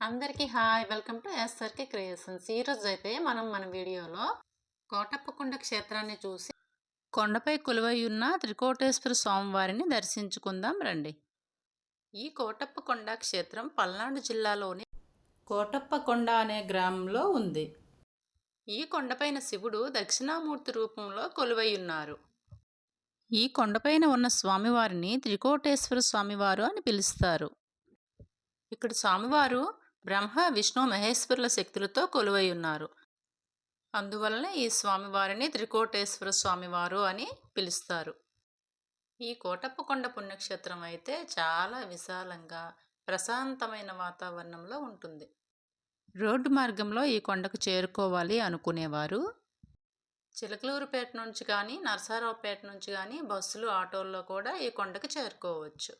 అందరికీ hi. Welcome to SRK creations. ఈరోజు అయితే మనం మన వీడియోలో కోటప్పకొండ క్షేత్రాన్ని చూసి కొండపై కొలువై ఉన్న త్రికోటేశ్వర స్వామివారిని దర్శించుకుందాం రండి. ఈ కోటప్పకొండ క్షేత్రం పల్నాడు జిల్లాలోని కోటప్పకొండ అనే గ్రామంలో ఉంది. ఈ కొండపైన శివుడు దక్షిణామూర్తి రూపంలో కొలువై ఉన్నారు ఈ కొండపైన ఉన్న స్వామివారిని త్రికోటేశ్వర స్వామివారు అని పిలుస్తారు. ఇక్కడ స్వామివారు బ్రహ్మ విష్ణు మహేశ్వరుల శక్తులతో కొలువై ఉన్నారు అందువలన ఈ స్వామివారిని త్రికోటేశ్వర స్వామివారు అని పిలుస్తారు. ఈ కోటప్పకొండ పుణ్యక్షేత్రం అయితే చాలా విశాలంగా ప్రశాంతమైన వాతావరణంలో ఉంటుంది. రోడ్డు మార్గంలో ఈ కొండకు చేరుకోవాలి అనుకునేవారు. చిలకలూరుపేట నుంచి కానీ నరసారావుపేట నుంచి కానీ బస్సులు ఆటోల్లో కూడా ఈ కొండకు చేరుకోవచ్చు.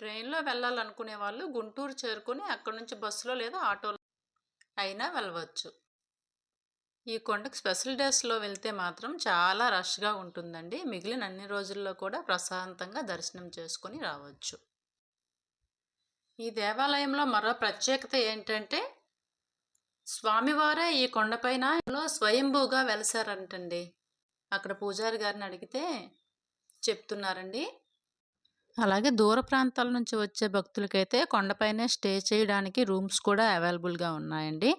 ట్రైన్లో వెళ్ళాలనుకునే వాళ్ళు గుంటూరు చేరుకొని అక్కడ నుంచి బస్సులో లేదా ఆటోలో అయినా వెళ్ళవచ్చు. ఈ కొండకు స్పెషల్ డేస్లో వెళ్తే మాత్రం చాలా రష్గా ఉంటుందండి. మిగిలిన అన్ని రోజుల్లో కూడా ప్రశాంతంగా దర్శనం చేసుకొని రావచ్చు. ఈ దేవాలయంలో మరో ప్రత్యేకత ఏంటంటే స్వామివారే ఈ కొండపైన స్వయంభూగా వెలిసారంటండి. అక్కడ పూజారి గారిని అడిగితే చెప్తున్నారండి అలాగే దూర ప్రాంతాల నుంచి వచ్చే భక్తులకైతే కొండపైనే స్టే చేయడానికి రూమ్స్ కూడా అవైలబుల్గా ఉన్నాయండి.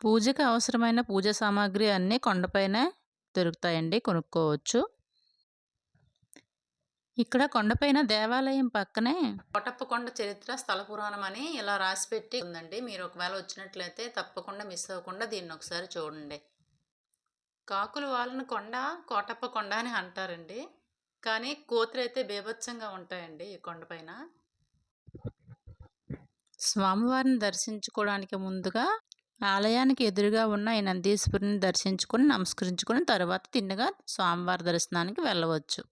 పూజకి అవసరమైన పూజ సామాగ్రి అన్నీ కొండపైనే దొరుకుతాయండి కొనుక్కోవచ్చు. ఇక్కడ కొండపైన దేవాలయం పక్కనే కోటప్పకొండ చరిత్ర స్థల పురాణం అని ఇలా రాసిపెట్టి ఉందండి. మీరు ఒకవేళ వచ్చినట్లయితే తప్పకుండా మిస్ అవ్వకుండా దీన్ని ఒకసారి చూడండి. కాకులు వాళ్ళని కొండ కోటప్ప కొండ అని అంటారండి. కానీ కోతులు అయితే బీభత్సంగా ఉంటాయండి ఈ కొండపైన స్వామివారిని దర్శించుకోవడానికి ముందుగా ఆలయానికి ఎదురుగా ఉన్న ఈ నందీశ్వరుని దర్శించుకొని నమస్కరించుకొని తర్వాత తిన్నగా స్వామివారి దర్శనానికి వెళ్ళవచ్చు.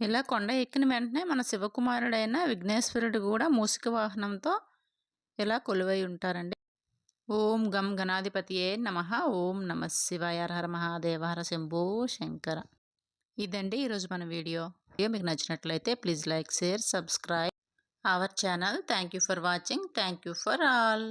ఇలా కొండ ఎక్కిన వెంటనే మన శివకుమారుడైన విఘ్నేశ్వరుడు కూడా మూసిక వాహనంతో ఇలా కొలువై ఉంటారండి. ఓం గం గణాధిపతియే నమ ఓం నమ శివాయ హర మహాదేవ శంభో శంకర. ఇదండి ఈరోజు మన వీడియో. వీడియో మీకు నచ్చినట్లయితే please like share subscribe our channel. Thank you for watching. Thank you for all.